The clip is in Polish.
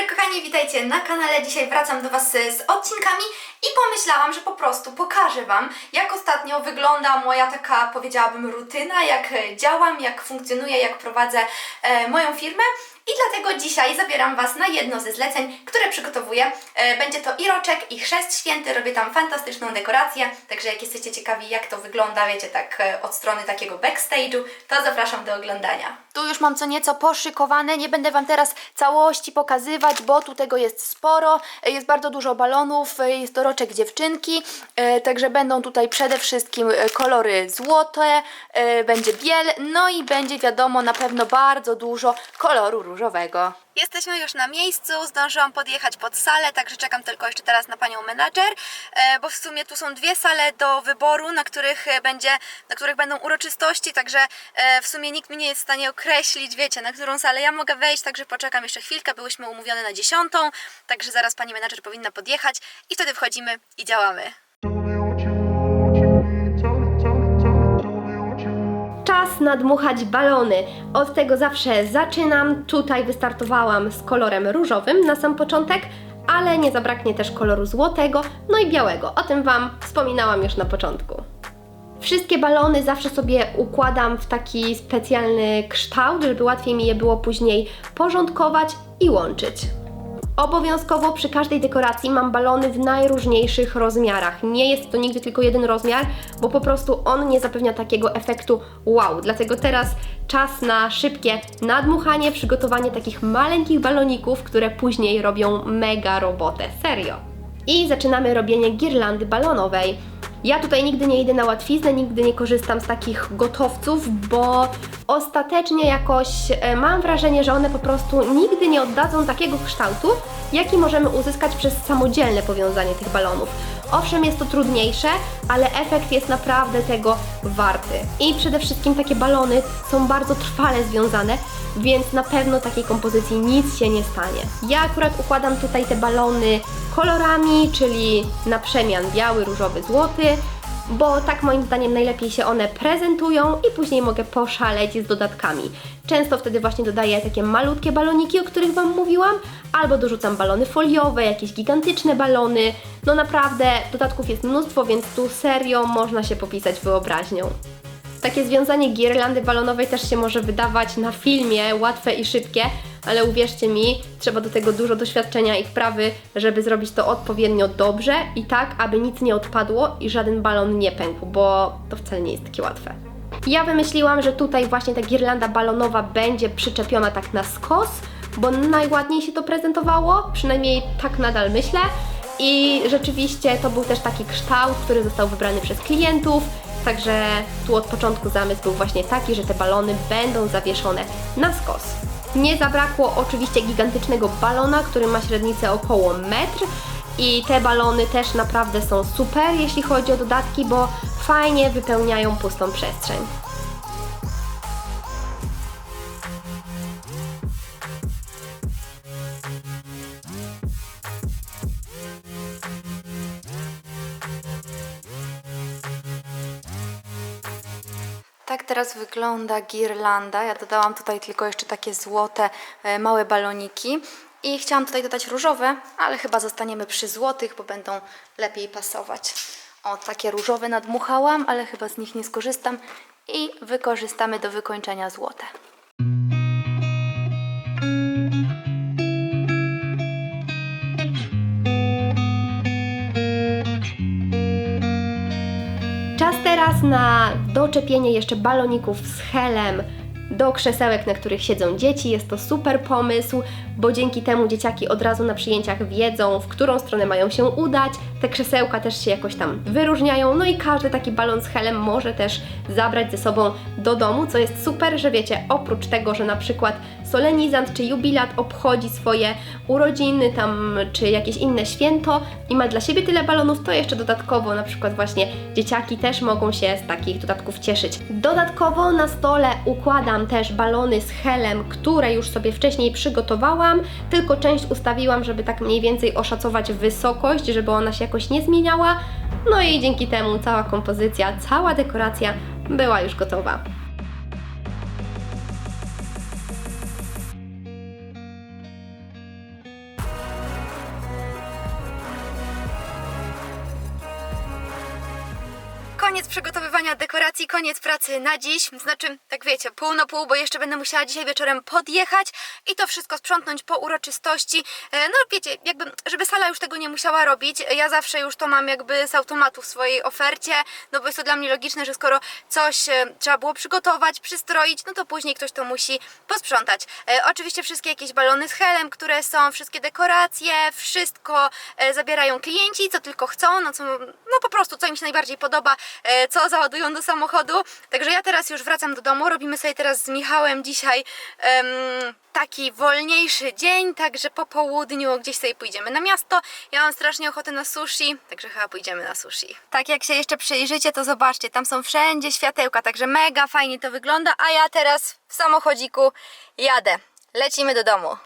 dobry kochani, witajcie na kanale. Dzisiaj wracam do Was z odcinkami i pomyślałam, że po prostu pokażę Wam, jak ostatnio wygląda moja taka, powiedziałabym, rutyna, jak e, działam, jak funkcjonuję, jak prowadzę e, moją firmę. I dlatego dzisiaj zabieram Was na jedno ze zleceń, które przygotowuję. E, będzie to i roczek, i chrzest święty. Robię tam fantastyczną dekorację, także jak jesteście ciekawi, jak to wygląda, wiecie, tak e, od strony takiego backstage'u, to zapraszam do oglądania. Tu już mam co nieco poszykowane, nie będę Wam teraz całości pokazywać, bo tu tego jest sporo. E, Jest bardzo dużo balonów, jest to roczek dziewczynki, także będą tutaj przede wszystkim kolory złote, będzie biel, no i będzie wiadomo na pewno bardzo dużo koloru różowego. Jesteśmy już na miejscu, zdążyłam podjechać pod salę, także czekam tylko jeszcze teraz na panią menadżer, e, bo w sumie tu są dwie sale do wyboru, na których e, będzie, na których będą uroczystości, także e, w sumie nikt mi nie jest w stanie określić, wiecie, na którą salę ja mogę wejść, także poczekam jeszcze chwilkę, byłyśmy umówione na dziesiątą, także zaraz pani menadżer powinna podjechać i wtedy wchodzimy i działamy. Nadmuchać balony. Od tego zawsze zaczynam. Tutaj wystartowałam z kolorem różowym na sam początek, ale nie zabraknie też koloru złotego, no i białego. O tym Wam wspominałam już na początku. Wszystkie balony zawsze sobie układam w taki specjalny kształt, żeby łatwiej mi je było później porządkować i łączyć. Obowiązkowo przy każdej dekoracji mam balony w najróżniejszych rozmiarach. Nie jest to nigdy tylko jeden rozmiar, bo po prostu on nie zapewnia takiego efektu wow. Dlatego teraz czas na szybkie nadmuchanie, przygotowanie takich maleńkich baloników, które później robią mega robotę. Serio. I zaczynamy robienie girlandy balonowej. Ja tutaj nigdy nie idę na łatwiznę, nigdy nie korzystam z takich gotowców, bo ostatecznie jakoś e, mam wrażenie, że one po prostu nigdy nie oddadzą takiego kształtu, jaki możemy uzyskać przez samodzielne powiązanie tych balonów. Owszem, jest to trudniejsze, ale efekt jest naprawdę tego warty. I przede wszystkim takie balony są bardzo trwale związane, więc na pewno takiej kompozycji nic się nie stanie. Ja akurat układam tutaj te balony kolorami, czyli na przemian biały, różowy, złoty, bo tak moim zdaniem najlepiej się one prezentują i później mogę poszaleć z dodatkami. Często wtedy właśnie dodaję takie malutkie baloniki, o których Wam mówiłam, albo dorzucam balony foliowe, jakieś gigantyczne balony. No naprawdę, dodatków jest mnóstwo, więc tu serio można się popisać wyobraźnią. Takie związanie girlandy balonowej też się może wydawać na filmie łatwe i szybkie, ale uwierzcie mi, trzeba do tego dużo doświadczenia i wprawy, żeby zrobić to odpowiednio dobrze i tak, aby nic nie odpadło i żaden balon nie pękł, bo to wcale nie jest takie łatwe. Ja wymyśliłam, że tutaj właśnie ta girlanda balonowa będzie przyczepiona tak na skos, bo najładniej się to prezentowało, przynajmniej tak nadal myślę. I rzeczywiście to był też taki kształt, który został wybrany przez klientów. Także tu od początku zamysł był właśnie taki, że te balony będą zawieszone na skos. Nie zabrakło oczywiście gigantycznego balona, który ma średnicę około metr. I te balony też naprawdę są super, jeśli chodzi o dodatki, bo fajnie wypełniają pustą przestrzeń. Tak teraz wygląda girlanda. Ja dodałam tutaj tylko jeszcze takie złote, e, małe baloniki. I chciałam tutaj dodać różowe, ale chyba zostaniemy przy złotych, bo będą lepiej pasować. O, takie różowe nadmuchałam, ale chyba z nich nie skorzystam i wykorzystamy do wykończenia złote. Na doczepienie jeszcze baloników z helem do krzesełek, na których siedzą dzieci. Jest to super pomysł, bo dzięki temu dzieciaki od razu na przyjęciach wiedzą, w którą stronę mają się udać. Te krzesełka też się jakoś tam wyróżniają, no i każdy taki balon z helem może też zabrać ze sobą do domu, co jest super, że wiecie, oprócz tego, że na przykład solenizant czy jubilat obchodzi swoje urodziny tam, czy jakieś inne święto i ma dla siebie tyle balonów, to jeszcze dodatkowo na przykład właśnie dzieciaki też mogą się z takich dodatków cieszyć. Dodatkowo na stole układam też balony z helem, które już sobie wcześniej przygotowałam, tylko część ustawiłam, żeby tak mniej więcej oszacować wysokość, żeby ona się jakoś nie zmieniała. No i dzięki temu cała kompozycja, cała dekoracja była już gotowa. Koniec przygotowywania dekoracji, koniec pracy na dziś. Znaczy, tak wiecie, pół na pół, bo jeszcze będę musiała dzisiaj wieczorem podjechać i to wszystko sprzątnąć po uroczystości. E, No wiecie, jakby, żeby sala już tego nie musiała robić. Ja zawsze już to mam jakby z automatu w swojej ofercie, no bo jest to dla mnie logiczne, że skoro coś e, trzeba było przygotować, przystroić, no to później ktoś to musi posprzątać. E, oczywiście wszystkie jakieś balony z helem, które są, wszystkie dekoracje, wszystko zabierają klienci, co tylko chcą, no co, no po prostu, co im się najbardziej podoba, co załadują do samochodu. Także ja teraz już wracam do domu, robimy sobie teraz z Michałem dzisiaj em, taki wolniejszy dzień, także po południu gdzieś sobie pójdziemy na miasto. Ja mam strasznie ochotę na sushi, także chyba pójdziemy na sushi. Tak jak się jeszcze przyjrzycie, to zobaczcie, tam są wszędzie światełka, także mega fajnie to wygląda, a ja teraz w samochodziku jadę. Lecimy do domu.